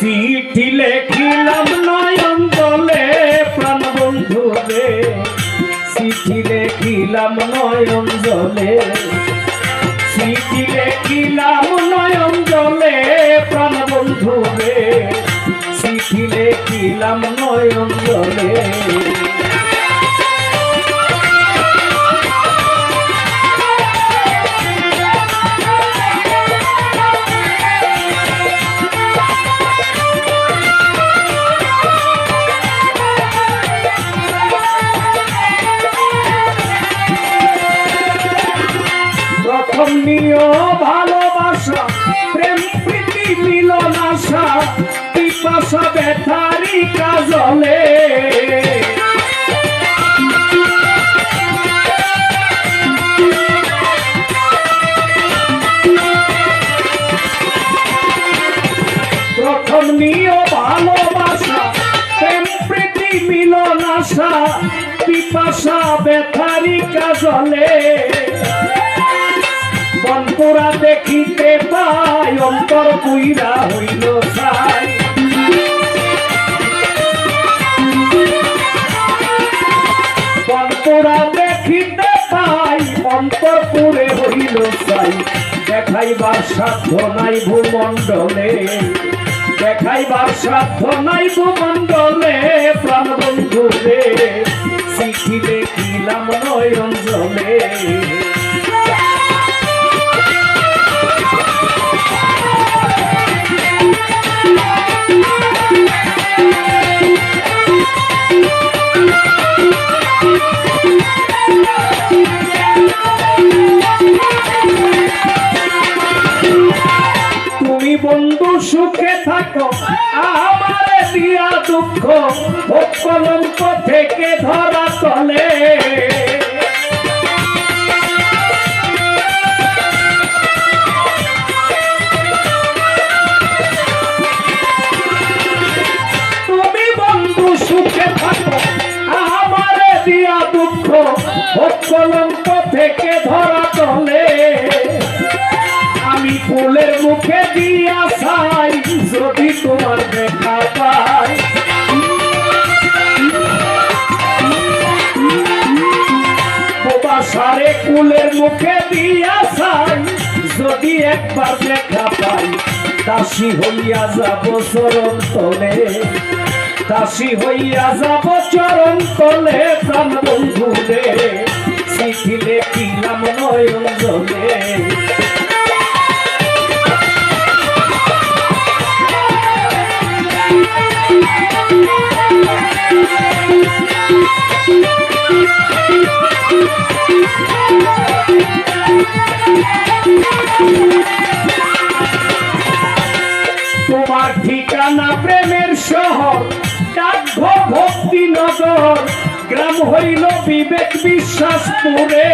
চিঠি লেখিলাম নয়ন জলে প্রাণ বন্ধু রে। চিঠি লেখিলাম নয়ন জলে চিঠি লেখিলাম নয়ন জলে প্রাণ বন্ধু রে। চিঠি লেখিলাম নয়ন জলে নিয় ভালোবাসা, প্রেম, প্রীতি, মিলন, আশা, পিপাসা ব্যথারি কাজলে নিয় ভালোবাসা, প্রেম, প্রীতি, মিলন, আশা, পিপাসা ব্যথারি কাজলে দেখিতে পাই, অন্তর পুইরা হইল সাই বনপুরা দেখিতে পাই, অন্তর পুরে হইল সাই দেখাইবার সাধ্য নাই ভূমণ্ডলে, দেখাইবার সাধ্য নাই ভূমণ্ডলে প্রাণ বন্ধু রে চিঠি দেখিলাম নয়ন জলে দুঃখ ভোগ কলঙ্ক থেকে ধরা চলে। তুমি বন্ধু সুখে থাকো, আমারে দিয়া দুঃখ ভোগ কলঙ্ক থেকে ধরা চলে। আমি ফুলের মুখে দিয়া যদি তোমার কুলের মুখে দিয়া চাই, যদি একবার দেখা পাই, দাসী হইয়া যাব চরণ তলে। দাসী হইয়া যাব চরণ তলে প্রাণ বন্ধু রে চিঠি লেখিলাম নয়ন জলে। তোমার ঠিকানা প্রেমের শহর ডাকঘর ভক্তিনগর গ্রাম হইল বিবেক বিশ্বাসপুরে।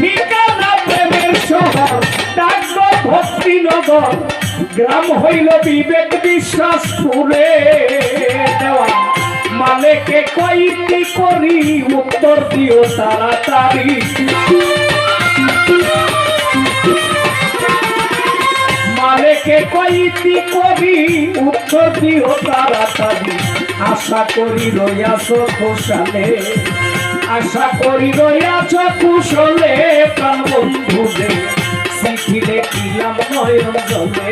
ঠিকানা প্রেমের শহর ডাকঘর ভক্তিনগর গ্রাম হইল বিবেক বিশ্বাসপুরে দেওয়া। মালেকে কইটি করি, উত্তর দিও তাড়াতাড়ি। মালেকে কইটি করি, উত্তর দিও তাড়াতাড়ি। আশা করি রইয়াছ খোসালে। আশা করি কুশলে প্রাণ বন্ধুরে চিঠি দেখিলাম নয়ন জলে।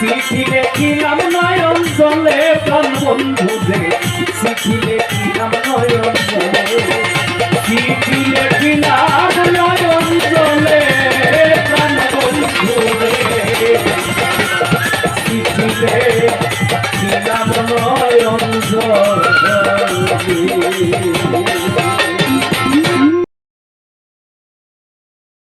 চিঠি দেখিলাম নয়ন জলে প্রাণ বন্ধু যে চিঠি দেখিলাম নয়ন জলে। চিঠি দেখিলাম নয়ন জলে প্রাণ বন্ধু রে চিঠি নয়ন জলে।